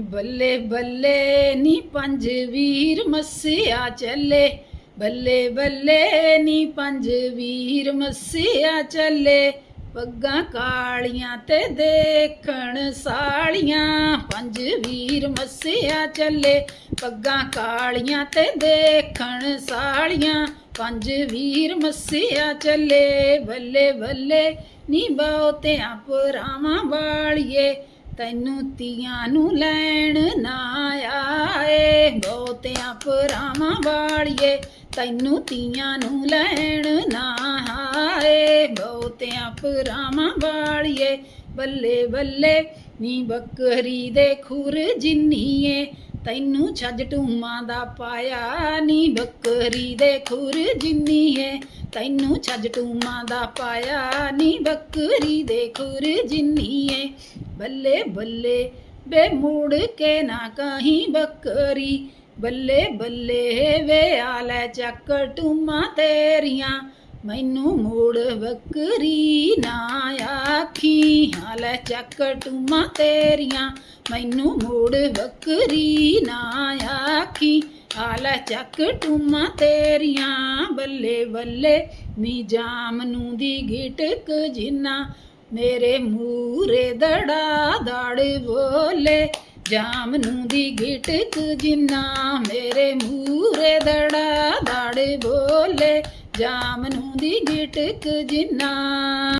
ਬੱਲੇ ਬੱਲੇ ਨੀ ਪੰਜ ਵੀਰ ਮੱਸਿਆ ਚੱਲੇ। ਬੱਲੇ ਬੱਲੇ ਨੀ ਪੰਜ ਵੀਰ ਮੱਸਿਆ ਚੱਲੇ। ਪੱਗਾਂ ਕਾਲੀਆਂ ਤੇ ਦੇਖਣ ਸਾਲੀਆਂ। ਪੰਜ ਵੀਰ ਮੱਸਿਆ ਚੱਲੇ। ਪੱਗਾਂ ਕਾਲੀਆਂ ਤੇ ਦੇਖਣ ਸਾਲੀਆਂ। ਪੰਜ ਵੀਰ ਮੱਸਿਆ ਚੱਲੇ। ਬੱਲੇ ਬੱਲੇ ਨੀ ਬਹੁਤਿਆਂ ਪੁਰਾਵਾਂ ਵਾਲੀਏ। ਤੈਨੂੰ ਤੀਆਂ ਨੂੰ ਲੈਣ ਨਾ ਆਏ, ਬਹੁਤਿਆਂ ਪੁਰਾਵਾਂ ਵਾਲੀਏ, ਤੈਨੂੰ ਤੀਆਂ ਨੂੰ ਲੈਣ ਨਾ ਆਏ, ਬਹੁਤਿਆਂ ਪੁਰਾਵਾਂ ਵਾਲੀਏ ਬੱਲੇ ਬੱਲੇ, ਨੀ ਬੱਕਰੀ ਦੇ ਖੁਰ ਜਿੰਨੀਏ। ਤੈਨੂੰ ਛੱਜ ਟੂਮਾਂ ਦਾ ਪਾਇਆ, ਨੀ ਬੱਕਰੀ ਦੇ ਖੁਰ ਜਿੰਨੀਏ। ਤੈਨੂੰ ਛੱਜ ਟੂਮਾਂ ਦਾ ਪਾਇਆ, ਨੀ ਬੱਕਰੀ ਦੇ ਖੁਰ ਜਿੰਨੀਏ। ਬੱਲੇ ਬੱਲੇ ਬੇ ਮੁੜ ਕੇ ਨਾ ਕਹੀਂ ਬੱਕਰੀ। ਬੱਲੇ ਬੱਲੇ, ਵੇ ਆਲੇ ਚੱਕ ਟੂਮਾਂ ਤੇਰੀਆਂ। ਮੈਨੂੰ ਮੋੜ ਬੱਕਰੀ ਨਾ ਆਖੀ, ਹਾਲੇ ਚੱਕ ਟੂਮਾਂ ਤੇਰੀਆਂ। ਮੈਨੂੰ ਮੋੜ ਬੱਕਰੀ ਨਾ ਆਖੀ, ਹਾਲੇ ਚੱਕ ਟੂਮਾਂ ਤੇਰੀਆਂ। ਬੱਲੇ ਬੱਲੇ ਨੀ ਜਾਮ ਨੂੰ ਦੀ ਗਿਟਕ ਜਿੰਨਾ, ਮੇਰੇ ਮੂਰੇ ਦੜਾ ਦੜ ਬੋਲੇ। ਜਾਮ ਨੂੰ ਦੀ ਗਿਟਕ ਜਿੰਨਾ, ਮੇਰੇ ਮੂਰੇ ਦੜਾ ਦੜ ਬੋਲੇ। ਜਾਮਨ ਹੁੰਦੀ ਦੀ ਗਿਟਕ ਜਿੰਨਾ